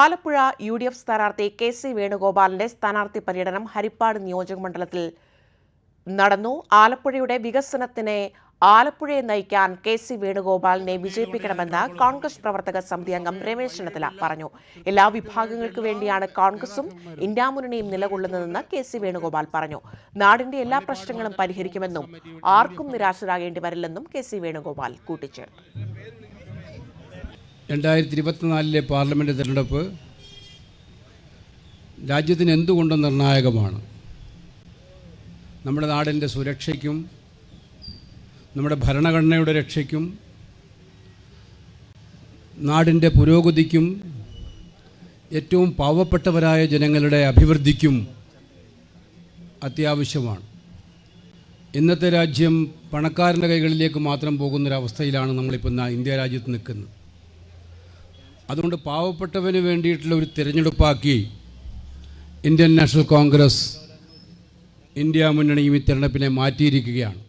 Alappuzha U D F സ്ഥാനാർത്ഥി K C വേണുഗോപാലിന്റെ സ്ഥാനാർത്ഥി പര്യടനം ഹരിപ്പാട് നിയോജക മണ്ഡലത്തിൽ നടന്നു. ആലപ്പുഴയുടെ വികസനത്തിനെ ആലപ്പുഴയെ നയിക്കാൻ കെ സി വേണുഗോപാലിനെ വിജയിപ്പിക്കണമെന്ന് കോൺഗ്രസ് പ്രവർത്തക സമിതി അംഗം രമേശ് ചെന്നിത്തല പറഞ്ഞു. എല്ലാ വിഭാഗങ്ങൾക്ക് വേണ്ടിയാണ് കോൺഗ്രസും ഇന്ത്യ നിലകൊള്ളുന്നതെന്ന് കെ സി വേണുഗോപാൽ പറഞ്ഞു. നാടിന്റെ എല്ലാ പ്രശ്നങ്ങളും പരിഹരിക്കുമെന്നും ആർക്കും നിരാശരാകേണ്ടി വരില്ലെന്നും കെ സി വേണുഗോപാൽ കൂട്ടിച്ചേർത്തു. രണ്ടായിരത്തി ഇരുപത്തിനാലിലെ പാർലമെന്റ് തിരഞ്ഞെടുപ്പ് രാജ്യത്തിന് എന്തുകൊണ്ടും നിർണായകമാണ്. നമ്മുടെ നാടിന്റെ സുരക്ഷയ്ക്കും നമ്മുടെ ഭരണഘടനയുടെ രക്ഷയ്ക്കും നാടിന്റെ പുരോഗതിക്കും ഏറ്റവും പാവപ്പെട്ടവരായ ജനങ്ങളുടെ അഭിവൃദ്ധിക്കും അത്യാവശ്യമാണ്. ഇന്നത്തെ രാജ്യം പണക്കാരന്റെ കൈകളിലേക്ക് മാത്രം പോകുന്നൊരവസ്ഥയിലാണ് നമ്മളിപ്പോൾ ഇന്ത്യ രാജ്യത്ത് നിൽക്കുന്നത്. അതുകൊണ്ട് പാവപ്പെട്ടവന് വേണ്ടിയിട്ടുള്ള ഒരു തിരഞ്ഞെടുപ്പാക്കി ഇന്ത്യൻ നാഷണൽ കോൺഗ്രസ് ഇന്ത്യ മുന്നണിയും ഈ തിരഞ്ഞെടുപ്പിനെ മാറ്റിയിരിക്കുകയാണ്.